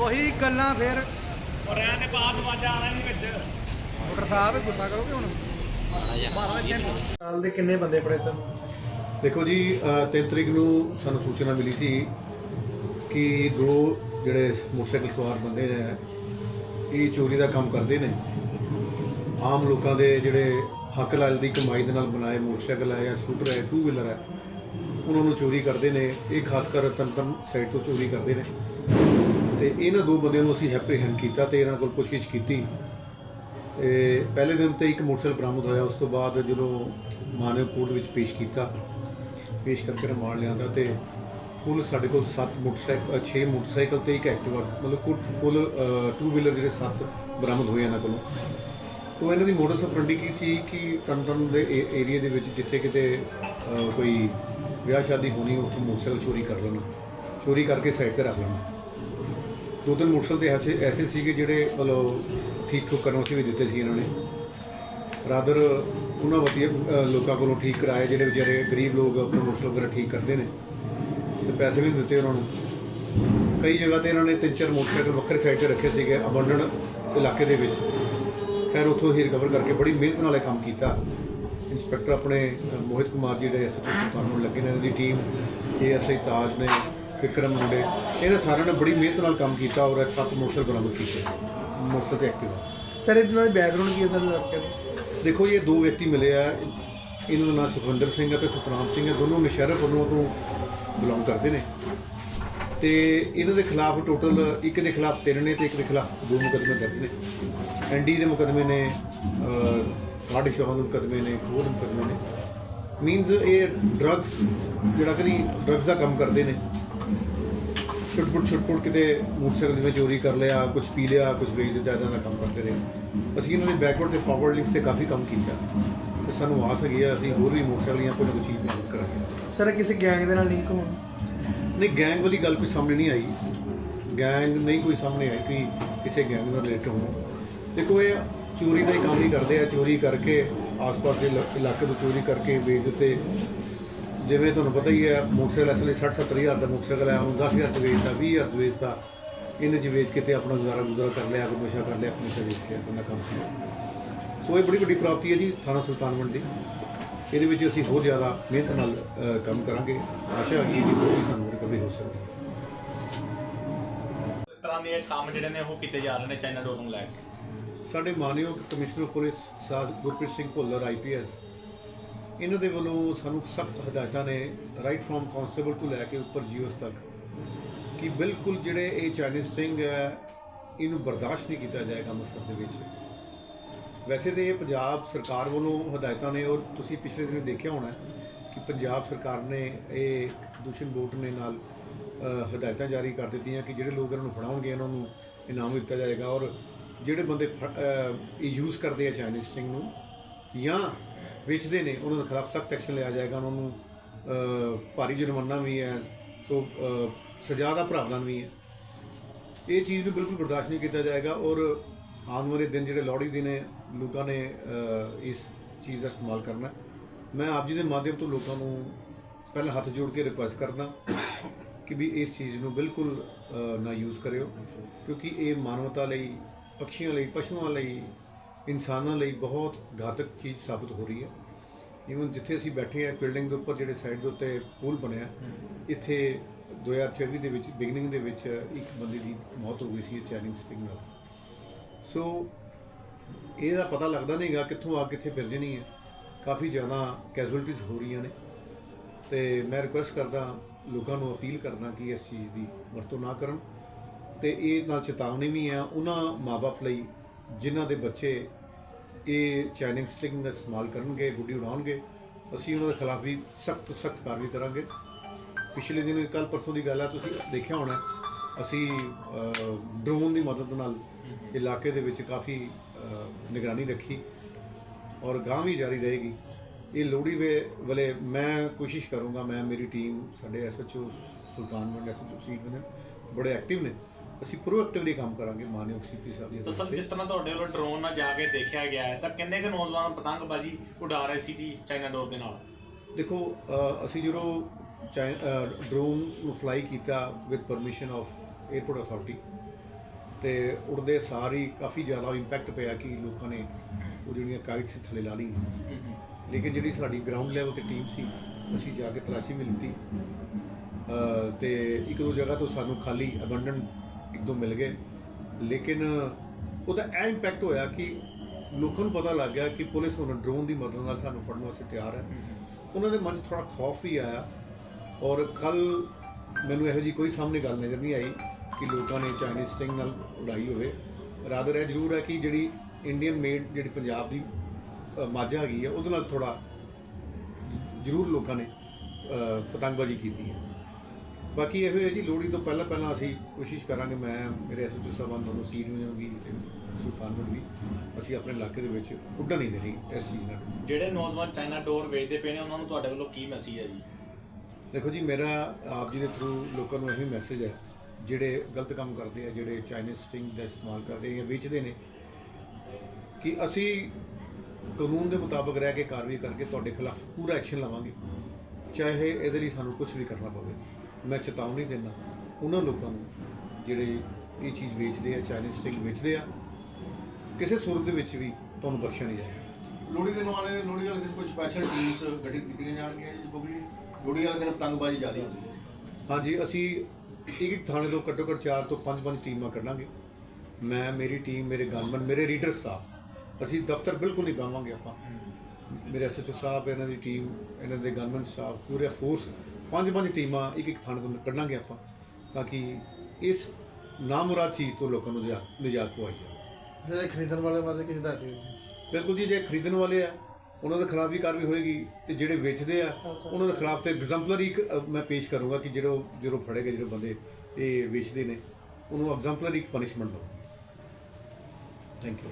ਉਹੀ ਗੱਲਾਂ ਫੇਰ। ਔਰ ਐਂ ਬਾਅਦ ਵਾਜਾ ਆਣਾ ਨਹੀਂ ਵਿੱਚ ਮੋਟਰ ਸਾਹਿਬ ਗੁੱਸਾ ਕਰੋਗੇ ਹੁਣ? ਸਾਲ ਦੇ ਕਿੰਨੇ ਬੰਦੇ ਫੜੇ ਸਨ ਦੇਖੋ ਜੀ 3 ਤਰੀਕ ਨੂੰ ਸਾਨੂੰ ਸੂਚਨਾ ਮਿਲੀ ਸੀ ਕਿ ਦੋ ਜਿਹੜੇ ਮੋਟਰਸਾਈਕਲ ਸਵਾਰ ਬੰਦੇ ਨੇ ਇਹ ਚੋਰੀ ਦਾ ਕੰਮ ਕਰਦੇ ਨੇ। ਆਮ ਲੋਕਾਂ ਦੇ ਜਿਹੜੇ ਹੱਕ ਲਾਲ ਦੀ ਕਮਾਈ ਦੇ ਨਾਲ ਬਣਾਏ ਮੋਟਰਸਾਈਕਲ ਹੈ ਜਾਂ ਸਕੂਟਰ ਹੈ ਟੂ ਵੀਲਰ ਹੈ ਉਹਨਾਂ ਨੂੰ ਚੋਰੀ ਕਰਦੇ ਨੇ, ਇਹ ਖਾਸ ਕਰ ਤਨਤਨ ਸਾਈਡ ਤੋਂ ਚੋਰੀ ਕਰਦੇ ਨੇ। ਤੇ ਇਹਨਾਂ ਦੋ ਬੰਦਿਆਂ ਨੂੰ ਅਸੀਂ ਹੈਪਰੀਹੈਂਡ ਕੀਤਾ ਤੇ ਇਹਨਾਂ ਕੋਲ ਪੁੱਛਗਿੱਛ ਕੀਤੀ। ਤੇ ਪਹਿਲੇ ਦਿਨ ਤੇ ਇੱਕ ਮੋਟਰਸਾਈਕਲ ਬਰਾਮਦ ਹੋਇਆ, ਉਸ ਤੋਂ ਬਾਅਦ ਜਦੋਂ ਮਾਨਵ ਕੋਰਟ ਵਿੱਚ ਪੇਸ਼ ਕੀਤਾ, ਪੇਸ਼ ਕਰਕੇ ਰਿਮਾਂਡ ਲਿਆਂਦਾ ਤੇ ਕੁੱਲ ਸਾਡੇ ਕੋਲ 7 ਮੋਟਰਸਾਈਕਲ 6 ਮੋਟਰਸਾਈਕਲ ਤੇ ਇੱਕ ਐਕਟਿਵਾ, ਮਤਲਬ ਕੁੱਲ- ਕੁੱਲ 2 ਵੀਲਰ ਜਿਹੜੇ 7 ਬਰਾਮਦ ਹੋਏ ਇਹਨਾਂ ਕੋਲੋਂ। ਤੋਂ ਇਹਨਾਂ ਦੀ ਮੋਡਸ ਆਪਰੈਂਡੀ ਕੀ ਸੀ ਕਿ ਤਨਤਨ ਦੇ ਏਰੀਆ ਦੇ ਵਿੱਚ ਜਿੱਥੇ ਕਿਤੇ ਕੋਈ ਵਿਆਹ ਸ਼ਾਦੀ ਹੋਣੀ, ਉੱਥੇ ਮੋਟਰਸਾਈਕਲ ਚੋਰੀ ਕਰ ਲੈਣਾ, ਚੋਰੀ ਕਰਕੇ ਸਾਈਡ ਤੇ ਰੱਖ ਲੈਣਾ। ਦੋ ਤਿੰਨ ਮੋਟਰਸਾਈਕਲ ਤੇ ਐਸੇ ਐਸੇ ਸੀਗੇ ਜਿਹੜੇ ਮਤਲਬ ਠੀਕ ਠੁਕ ਕਰਨ ਵਾਸਤੇ ਵੀ ਦਿੱਤੇ ਸੀ ਇਹਨਾਂ ਨੇ। ਰਾਦਰ ਉਹਨਾਂ ਵਧੀਆ ਲੋਕਾਂ ਕੋਲੋਂ ਠੀਕ ਕਰਾਏ, ਜਿਹੜੇ ਵਿਚਾਰੇ ਗਰੀਬ ਲੋਕ ਆਪਣੇ ਮੋਟਰਸਾਈਕਲ ਵਗੈਰਾ ਠੀਕ ਕਰਦੇ ਨੇ, ਤੇ ਪੈਸੇ ਵੀ ਨਹੀਂ ਦਿੱਤੇ ਉਹਨਾਂ ਨੂੰ। ਕਈ ਜਗ੍ਹਾ ਤੇ ਇਹਨਾਂ ਨੇ ਤਿੰਨ ਚਾਰ ਮੋਟਰਸਾਈਕਲ ਵੱਖਰੇ ਸਾਈਡ ਤੇ ਰੱਖੇ ਸੀਗੇ ਅਬੰਡਨ ਇਲਾਕੇ ਦੇ ਵਿੱਚ। ਖੈਰ, ਉੱਥੋਂ ਹੀ ਰਿਕਵਰ ਕਰਕੇ ਬੜੀ ਮਿਹਨਤ ਨਾਲ ਇਹ ਕੰਮ ਕੀਤਾ। ਇੰਸਪੈਕਟਰ ਆਪਣੇ ਮੋਹਿਤ ਕੁਮਾਰ ਜੀ ਦੇ ਐਸਐਚਓ ਸੁਲਤਾਨ ਨੂੰ ਲੱਗੇ ਨੇ ਦੀ ਟੀਮ ਏਐਸਆਈ ਤਾਜ ਨੇ ਵਿਕਰਮ ਮੁੰਡੇ ਇਹਨਾਂ ਸਾਰਿਆਂ ਨੇ ਬੜੀ ਮਿਹਨਤ ਨਾਲ ਕੰਮ ਕੀਤਾ ਔਰ ਇਹ ਸੱਤ ਮੋਟਰਸਾਈਕਲ ਬਰਾਮਦ ਕੀਤੇ ਮੋਟਰਸਾਈਕਲ ਤੇ ਐਕਟਿਵਾ ਸਰ ਇਹਨਾਂ ਦਾ ਬੈਕਗ੍ਰਾਉਂਡ ਕੀ ਹੈ ਸਰ? ਲੜਕੇ ਦਾ ਦੇਖੋ ਇਹ ਦੋ ਵਿਅਕਤੀ ਮਿਲੇ ਆ ਇਹਨਾਂ ਦਾ ਨਾਮ ਸੁਖਵਿੰਦਰ ਸਿੰਘ ਅਤੇ ਸਤਨਾਮ ਸਿੰਘ ਹੈ ਦੋਨੋਂ ਨਸ਼ਹਿਰਾ ਵੱਲੋਂ ਤੋਂ ਬਿਲੋਂਗ ਕਰਦੇ ਨੇ। ਤੇ ਇਹਨਾਂ ਦੇ ਖਿਲਾਫ ਟੋਟਲ ਇੱਕ ਦੇ ਖਿਲਾਫ ਤਿੰਨ ਨੇ ਤੇ ਇੱਕ ਦੇ ਖਿਲਾਫ ਦੋ ਮੁਕੱਦਮੇ ਦਰਜ ਨੇ। ਐਨਡੀ ਦੇ ਮੁਕੱਦਮੇ ਨੇ ਕਾਰਡ ਸ਼ੋਹ ਦੇ ਮੁਕੱਦਮੇ ਨੇ ਹੋਰ ਮੁਕੱਦਮੇ ਨੇ। ਮੀਨਸ ਇਹ ਡਰੱਗਸ ਜਿਹੜਾ ਕਿ ਡਰੱਗਸ ਦਾ ਕੰਮ ਕਰਦੇ ਨੇ। ਛੁੱਟ-ਪੁੱਟ ਛੁੱਟ-ਪੁੱਟ ਕਿਤੇ ਮੋਟਰਸਾਈਕਲ ਜਿਵੇਂ ਚੋਰੀ ਕਰ ਲਿਆ ਕੁਝ ਪੀ ਲਿਆ ਕੁਝ ਵੇਚ ਦਿੱਤਾ ਇਦਾਂ ਦਾ ਕੰਮ ਕਰਦੇ ਰਹੇ। ਅਸੀਂ ਇਹਨਾਂ ਦੇ ਬੈਕਵਰਡ ਤੇ ਫਾਰਵਰਡ ਲਿੰਕਸ ਤੇ ਕਾਫੀ ਕੰਮ ਕੀਤਾ। ਤੇ ਸਾਨੂੰ ਆਸ ਹੈਗੀ ਆ ਅਸੀਂ ਹੋਰ ਵੀ ਮੋਟਰਸਾਈਕਲ ਜਾਂ ਕੋਈ ਚੀਜ਼ ਬਰਾਮਦ ਕਰਾਂਗੇ। ਸਰ ਕਿਸੇ ਗੈਂਗ ਦੇ ਨਾਲ ਲਿੰਕ ਹੋਣ? ਨਹੀਂ ਗੈਂਗ ਵਾਲੀ ਗੱਲ ਕੋਈ ਸਾਹਮਣੇ ਨਹੀਂ ਆਈ। ਗੈਂਗ ਨਹੀਂ ਕੋਈ ਸਾਹਮਣੇ ਆਈ ਕਿ ਕਿਸੇ ਗੈਂਗ ਨਾਲ ਰਿਲੇਟ ਹੋਣ। ਦੇਖੋ ਇਹ ਚੋਰੀ ਦਾ ਹੀ ਕੰਮ ਹੀ ਕਰਦੇ ਆ ਚੋਰੀ ਕਰਕੇ ਆਸ-ਪਾਸ ਦੇ ਇਲਾ- ਇਲਾਕੇ ਤੋਂ ਚੋਰੀ ਕਰਕੇ ਵੇਚ ਦਿੱਤੇ। ਜਿਵੇਂ ਤੁਹਾਨੂੰ ਪਤਾ ਹੀ ਹੈ ਮੋਟਰਸਾਈਕਲ ਇਸ ਅਸਲੇ 60 ਹਜ਼ਾਰ ਦਾ ਮੋਟਰਸਾਈਕਲ ਹੈ ਉਹਨੂੰ ਦਸ ਹਜ਼ਾਰ 'ਚ ਵੇਚਦਾ ਵੀਹ ਹਜ਼ਾਰ 'ਚ ਵੇਚਦਾ ਇਹਨੇ ਚ ਵੇਚ ਕੇ ਤੇ ਆਪਣਾ ਗੁਜ਼ਾਰਾ ਗੁਜ਼ਾਰਾ ਕਰ ਲਿਆ ਕੋਈ ਨਸ਼ਾ ਕਰ ਲਿਆ ਆਪਣੀ ਨਸ਼ਾ ਵੇਚ ਲਿਆ ਤਾਂ ਕੰਮ ਸੀ ਸੋ ਇਹ ਬੜੀ ਵੱਡੀ ਪ੍ਰਾਪਤੀ ਹੈ ਜੀ ਥਾਣਾ ਸੁਲਤਾਨਵੰਡ ਦੀ ਇਹਦੇ ਵਿੱਚ ਅਸੀਂ ਹੋਰ ਜ਼ਿਆਦਾ ਮਿਹਨਤ ਨਾਲ ਅ, ਕੰਮ ਕਰਾਂਗੇ। ਆਸ਼ਾ ਹੈ ਕਿ ਹੋਰ ਵੀ ਸਾਨੂੰ ਰਿਕਵਰੀ ਹੋ ਸਕਦੀ ਹੈ। ਇਸ ਤਰ੍ਹਾਂ ਦੇ ਕੰਮ ਜਿਹੜੇ ਨੇ ਉਹ ਕੀਤੇ ਜਾ ਰਹੇ ਨੇ ਚਾਈਨਾ ਡੋਰ ਨੂੰ ਲੈ ਕੇ ਸਾਡੇ ਮਾਨਯੋਗ ਕਮਿਸ਼ਨਰ ਪੁਲਿਸ ਸਾਧ ਗੁਰਪ੍ਰੀਤ ਸਿੰਘ ਭੁੱਲਰ ਆਈਪੀਐਸ ਇਹਨਾਂ ਦੇ ਵੱਲੋਂ ਸਾਨੂੰ ਸਖਤ ਹਦਾਇਤਾਂ ਨੇ ਰਾਈਟ ਫਰੋਮ ਕਾਂਸਟੇਬਲ ਤੋਂ ਲੈ ਕੇ ਉੱਪਰ ਜੀਓਸ ਤੱਕ ਕਿ ਬਿਲਕੁਲ ਜਿਹੜੇ ਇਹ ਚਾਈਨੀਜ਼ ਸਟਿੰਗ ਹੈ, ਇਹਨੂੰ ਬਰਦਾਸ਼ਤ ਨਹੀਂ ਕੀਤਾ ਜਾਏਗਾ ਅੰਮ੍ਰਿਤਸਰ ਦੇ ਵਿੱਚ। ਵੈਸੇ ਤੇ ਇਹ ਪੰਜਾਬ ਸਰਕਾਰ ਵੱਲੋਂ ਹਦਾਇਤਾਂ ਨੇ ਔਰ ਤੁਸੀਂ ਪਿਛਲੇ ਦਿਨ ਦੇਖਿਆ ਹੋਣਾ ਕਿ ਪੰਜਾਬ ਸਰਕਾਰ ਨੇ ਇਹ ਦੂਸ਼ਣ ਬੋਰਡ ਨੇ ਨਾਲ ਹਦਾਇਤਾਂ ਜਾਰੀ ਕਰ ਦਿੱਤੀਆਂ ਕਿ ਜਿਹੜੇ ਲੋਕ ਇਹਨਾਂ ਨੂੰ ਫੜਾਉਣਗੇ, ਇਹਨਾਂ ਨੂੰ ਇਨਾਮ ਦਿੱਤਾ ਜਾਏਗਾ ਔਰ ਜਿਹੜੇ ਬੰਦੇ ਫ- ਇਹ ਯੂਜ਼ ਕਰਦੇ ਆ ਚਾਈਨੀਜ਼ ਸਟਿੰਗ ਨੂੰ ਜਾਂ ਵੇਚਦੇ ਨੇ ਉਹਨਾਂ ਦੇ ਖਿਲਾਫ ਸਖਤ ਐਕਸ਼ਨ ਲਿਆ ਜਾਏਗਾ ਉਹਨਾਂ ਨੂੰ ਭਾਰੀ ਜੁਰਮਾਨਾ ਵੀ ਹੈ ਸੋ ਅ, ਸਜ਼ਾ ਦਾ ਪ੍ਰਾਵਧਾਨ ਵੀ ਹੈ। ਇਹ ਚੀਜ਼ ਨੂੰ ਬਿਲਕੁਲ ਬਰਦਾਸ਼ਤ ਨਹੀਂ ਕੀਤਾ ਜਾਏਗਾ ਔਰ ਆਉਣ ਵਾਲੇ ਦਿਨ ਜਿਹੜੇ ਲੋਹੜੀ ਦਿਨ ਨੇ ਲੋਕਾਂ ਨੇ ਇਸ ਚੀਜ਼ ਦਾ ਇਸਤੇਮਾਲ ਕਰਨਾ। ਮੈਂ ਆਪ ਜੀ ਦੇ ਮਾਧਿਅਮ ਤੋਂ ਲੋਕਾਂ ਨੂੰ ਪਹਿਲਾਂ ਹੱਥ ਜੋੜ ਕੇ ਰਿਕੁਐਸਟ ਕਰਦਾ ਕਿ ਵੀ ਇਸ ਚੀਜ਼ ਨੂੰ ਬਿਲਕੁਲ ਨਾ ਯੂਜ਼ ਕਰਿਓ ਕਿਉਂਕਿ ਇਹ ਮਾਨਵਤਾ ਲਈ ਪਕਸ਼ੀਆਂ ਲਈ, ਪਸ਼ੂਆਂ ਲਈ, ਇਨਸਾਨਾਂ ਲਈ ਬਹੁਤ ਘਾਤਕ ਚੀਜ਼ ਸਾਬਤ ਹੋ ਰਹੀ ਹੈ। ਇਵਨ ਜਿੱਥੇ ਅਸੀਂ ਬੈਠੇ ਆ ਬਿਲਡਿੰਗ ਦੇ ਉੱਪਰ ਜਿਹੜੇ ਸਾਈਡ ਦੇ ਉੱਤੇ ਪੂਲ ਬਣਿਆ, ਇੱਥੇ 2024 ਦੇ ਵਿੱਚ ਬਿਗਨਿੰਗ ਦੇ ਵਿੱਚ ਇੱਕ ਬੰਦੇ ਦੀ ਮੌਤ ਹੋ ਗਈ ਸੀ ਚੈਨਿੰਗ ਸਟਿੰਗ ਨਾਲ। ਸੋ ਇਹਦਾ ਪਤਾ ਲੱਗਦਾ ਨਹੀਂਗਾ ਕਿੱਥੋਂ ਆ ਕਿੱਥੇ ਫਿਰ ਜਣੀ ਹੈ। ਕਾਫੀ ਜ਼ਿਆਦਾ ਕੈਜੁਅਲਟੀਜ਼ ਹੋ ਰਹੀਆਂ ਨੇ। ਤੇ ਮੈਂ ਰਿਕੁਐਸਟ ਕਰਦਾ ਲੋਕਾਂ ਨੂੰ ਅਪੀਲ ਕਰਦਾ ਕਿ ਇਸ ਚੀਜ਼ ਦੀ ਵਰਤੋਂ ਨਾ ਕਰਨ। ਤੇ ਇਹ ਨਾਲ ਚੇਤਾਵਨੀ ਵੀ ਆ ਉਹਨਾਂ ਮਾਪੇ ਲਈ ਜਿਨ੍ਹਾਂ ਦੇ ਬੱਚੇ ਇਹ ਚੈਨਿੰਗ ਸਟਿੰਗ ਦਾ ਇਸਤੇਮਾਲ ਕਰਨਗੇ, ਗੁੱਡੀ ਉਡਾਉਣਗੇ, ਅਸੀਂ ਉਹਨਾਂ ਦੇ ਖਿਲਾਫ ਵੀ ਸਖਤ ਸਖਤ ਕਾਰਵਾਈ ਕਰਾਂਗੇ। ਪਿਛਲੇ ਦਿਨ ਕੱਲ ਪਰਸੋਂ ਦੀ ਗੱਲ ਆ, ਤੁਸੀਂ ਦੇਖਿਆ ਹੋਣਾ, ਅਸੀਂ ਡਰੋਨ ਦੀ ਮਦਦ ਨਾਲ ਇਲਾਕੇ ਦੇ ਵਿੱਚ ਕਾਫੀ ਨਿਗਰਾਨੀ ਰੱਖੀ ਔਰ ਗਾਂ ਵੀ ਜਾਰੀ ਰਹੇਗੀ। ਇਹ ਲੋਹੜੀ ਵੇ, ਵਾਲੇ ਮੈਂ ਕੋਸ਼ਿਸ਼ ਕਰੂੰਗਾ, ਮੈਂ, ਮੇਰੀ ਟੀਮ ਸਾਡੇ ਐਸਐਚਓ ਸੁਲਤਾਨਵੰਡ ਐਸਐਚਓ ਸੀਟ ਨੇ ਬੜੇ ਐਕਟਿਵ ਨੇ। ਅਸੀਂ ਪ੍ਰੋਐਕਟਿਵਲੀ ਕੰਮ ਕਰਾਂਗੇ ਮਾਨਯੋਗ ਸੀਪੀ ਸਾਹਿਬ ਦੀ ਤਾਂ ਸਰ। ਜਿਸ ਤਰ੍ਹਾਂ ਤੁਹਾਡੇ ਵੱਲੋਂ ਡਰੋਨ ਨਾਲ ਜਾ ਕੇ ਦੇਖਿਆ ਗਿਆ ਹੈ ਤਾਂ ਕਿੰਨੇ ਕੁ ਨੌਜਵਾਨ ਪਤੰਗਬਾਜ਼ੀ ਉਡਾ ਰਹੇ ਸੀ ਜੀ ਚਾਈਨਾ ਡੋਰ ਦੇ ਨਾਲ? ਦੇਖੋ ਅਸੀਂ ਜਦੋਂ ਡਰੋਨ ਨੂੰ ਫਲਾਈ ਕੀਤਾ with permission of airport authority ਤੇ ਉੜਦੇ ਸਾਰੀ ਕਾਫੀ ਜ਼ਿਆਦਾ ਇੰਪੈਕਟ ਪਿਆ ਕਿ ਲੋਕਾਂ ਨੇ ਉਹ ਜਿਹੜੀਆਂ ਕਾਗਜ਼ ਸੀ ਥੱਲੇ ਲਾ ਲਈਆਂ। ਲੇਕਿਨ ਜਿਹੜੀ ਸਾਡੀ ਗਰਾਊਂਡ ਲੈਵਲ ਤੇ ਟੀਮ ਸੀ ਅਸੀਂ ਜਾ ਕੇ ਤਲਾਸ਼ੀ ਵੀ ਲਿੱਤੀ। ਅ, ਤੇ ਇੱਕ ਦੋ ਜਗ੍ਹਾ ਤੋਂ ਸਾਨੂੰ ਖਾਲੀ ਅਬੰਡਨ ਇੱਕ ਦੋ ਮਿਲ ਗਏ। ਲੇਕਿਨ ਉਹਦਾ ਇਹ ਇੰਪੈਕਟ ਹੋਇਆ ਕਿ ਲੋਕਾਂ ਨੂੰ ਪਤਾ ਲੱਗ ਗਿਆ ਕਿ ਪੁਲਿਸ ਹੁਣ ਡਰੋਨ ਦੀ ਮਦਦ ਨਾਲ ਸਾਨੂੰ ਫੜਨ ਵਾਸਤੇ ਤਿਆਰ ਹੈ। ਉਹਨਾਂ ਦੇ ਮਨ 'ਚ ਥੋੜਾ ਖੌਫ ਵੀ ਆਇਆ ਔਰ ਕੱਲ ਮੈਨੂੰ ਇਹੋ ਜੀ ਕੋਈ ਸਾਹਮਣੇ ਗੱਲ ਨਜ਼ਰ ਨਹੀਂ ਆਈ ਕਿ ਲੋਕਾਂ ਨੇ ਚਾਈਨੀਜ਼ ਸਟਿੰਗ ਨਾਲ ਉਡਾਈ ਹੋਵੇ। ਰਾਦਰ ਇਹ ਜ਼ਰੂਰ ਹੈ ਕਿ ਜਿਹੜੀ ਇੰਡੀਅਨ ਮੇਡ ਜਿਹੜੀ ਪੰਜਾਬ ਦੀ ਮਾਝਾ ਹੈਗੀ ਹੈ, ਉਹਦੇ ਨਾਲ ਥੋੜਾ ਜ਼ਰੂਰ ਲੋਕਾਂ ਨੇ ਪਤੰਗਬਾਜ਼ੀ ਕੀਤੀ ਹੈ। ਬਾਕੀ ਇਹੋ ਹੈ ਜੀ ਲੋਹੜੀ ਤੋਂ ਪਹਿਲਾਂ ਪਹਿਲਾਂ ਅਸੀਂ ਕੋਸ਼ਿਸ਼ ਕਰਾਂਗੇ ਮੈਂ ਮੇਰੇ ਐਸਓਚਓ ਸਾਹਿਬਾਨ ਦੋਨੋਂ ਸੀਟ ਨੂੰ ਵੀ ਤੇ ਸੁਲਤਾਨਪੁਰ ਵੀ। ਅਸੀਂ ਆਪਣੇ ਇਲਾਕੇ ਦੇ ਵਿੱਚ ਉੱਡਣ ਨਹੀਂ ਦੇਣੀ ਇਸ ਚੀਜ਼ ਨਾਲ। ਜਿਹੜੇ ਨੌਜਵਾਨ ਚਾਈਨਾ ਡੋਰ ਵੇਚਦੇ ਪਏ ਨੇ ਉਹਨਾਂ ਨੂੰ ਤੁਹਾਡੇ ਵੱਲੋਂ ਕੀ ਮੈਸੇਜ ਹੈ ਜੀ? ਦੇਖੋ ਜੀ ਮੇਰਾ ਆਪ ਜੀ ਦੇ ਥਰੂ ਲੋਕਾਂ ਨੂੰ ਇਹੀ ਮੈਸੇਜ ਹੈ ਜਿਹੜੇ ਗਲਤ ਕੰਮ ਕਰਦੇ ਆ ਜਿਹੜੇ ਚਾਈਨੀਜ਼ ਸਟਿੰਗ ਦਾ ਇਸਤੇਮਾਲ ਕਰਦੇ ਆ ਜਾਂ ਵੇਚਦੇ ਨੇ ਕਿ ਅਸੀਂ ਕਾਨੂੰਨ ਦੇ ਮੁਤਾਬਕ ਰਹਿ ਕੇ ਕਾਰਵਾਈ ਕਰਕੇ ਤੁਹਾਡੇ ਖਿਲਾਫ ਪੂਰਾ ਐਕਸ਼ਨ ਲਵਾਂਗੇ ਚਾਹੇ ਇਹਦੇ ਲਈ ਸਾਨੂੰ ਕੁਝ ਵੀ ਕਰਨਾ ਪਵੇ। ਮੈਂ ਚੇਤਾਵਨੀ ਦਿੰਦਾ ਉਹਨਾਂ ਲੋਕਾਂ ਨੂੰ ਜਿਹੜੇ ਇਹ ਚੀਜ਼ ਵੇਚਦੇ ਆ ਚਾਈਨੀਜ਼ ਸਟਿੰਗ ਵੇਚਦੇ ਆ ਕਿਸੇ ਸੂਰਤ ਦੇ ਵਿੱਚ ਵੀ ਤੁਹਾਨੂੰ ਬਖਸ਼ਿਆ ਨਹੀਂ ਜਾਏਗਾ। ਲੋਹੜੀ ਦੇ ਨਾਲੇ ਲੋਹੜੀ ਵਾਲੇ ਦਿਨ ਕੋਈ ਸਪੈਸ਼ਲ ਟੀਮਸ ਗਠਿਤ ਕੀਤੀਆਂ ਜਾਣਗੀਆਂ ਜੀ ਕਿਉਂਕਿ ਲੋਹੜੀ ਵਾਲੇ ਦਿਨ ਪਤੰਗਬਾਜ਼ੀ ਜ਼ਿਆਦਾ ਹੁੰਦੀ ਹੈ। ਹਾਂਜੀ ਅਸੀਂ ਇੱਕ ਇੱਕ ਥਾਣੇ ਤੋਂ ਘੱਟੋ ਘੱਟ 4 ਤੋਂ 5-5 ਟੀਮਾਂ ਕੱਢਾਂਗੇ। ਮੈਂ ਮੇਰੀ ਟੀਮ ਮੇਰੇ ਗਨਮੈਨ ਮੇਰੇ ਰੀਡਰ ਸਟਾਫ ਅਸੀਂ ਦਫ਼ਤਰ ਬਿਲਕੁਲ ਨਹੀਂ ਪਾਵਾਂਗੇ ਆਪਾਂ। ਮੇਰੇ ਐਸਐਚਓ ਸਾਹਿਬ ਇਹਨਾਂ ਦੀ ਟੀਮ ਇਹਨਾਂ ਦੇ ਗਨਮੈਨ ਸਟਾਫ ਪੂਰੇ ਫੋਰਸ ਪੰਜ ਪੰਜ ਟੀਮਾਂ ਇੱਕ ਇੱਕ ਥਾਣੇ ਤੋਂ ਕੱਢਾਂਗੇ ਆਪਾਂ ਤਾਂ ਕਿ ਇਸ ਨਾਮੁਰਾਦ ਚੀਜ਼ ਤੋਂ ਲੋਕਾਂ ਨੂੰ ਨਿਜਾ- ਨਿਜਾਤ ਪਵਾਈ ਜਾਵੇ। ਜਿਹੜੇ ਖਰੀਦਣ ਵਾਲੇ ਬਾਰੇ ਕੀ ਹਦਾਇਤ ਹੈ। ਬਿਲਕੁਲ ਜੀ ਜੇ ਖਰੀਦਣ ਵਾਲੇ ਆ ਉਹਨਾਂ ਦੇ ਖਿਲਾਫ ਵੀ ਕਾਰਵਾਈ ਹੋਏਗੀ ਤੇ ਜਿਹੜੇ ਵੇਚਦੇ ਆ ਉਹਨਾਂ ਦੇ ਖਿਲਾਫ ਤੇ ਐਗਜ਼ੈਂਪਲਰੀ ਮੈਂ ਪੇਸ਼ ਕਰੂੰਗਾ ਕਿ ਜਿਹੜੇ ਉਹ- ਜਦੋਂ ਫੜੇ ਗਏ ਜਿਹੜੇ ਬੰਦੇ ਇਹ ਵੇਚਦੇ ਨੇ ਉਹਨੂੰ ਐਗਜ਼ੈਂਪਲਰੀ ਪਨਿਸ਼ਮੈਂਟ ਦਿਓ। Thank you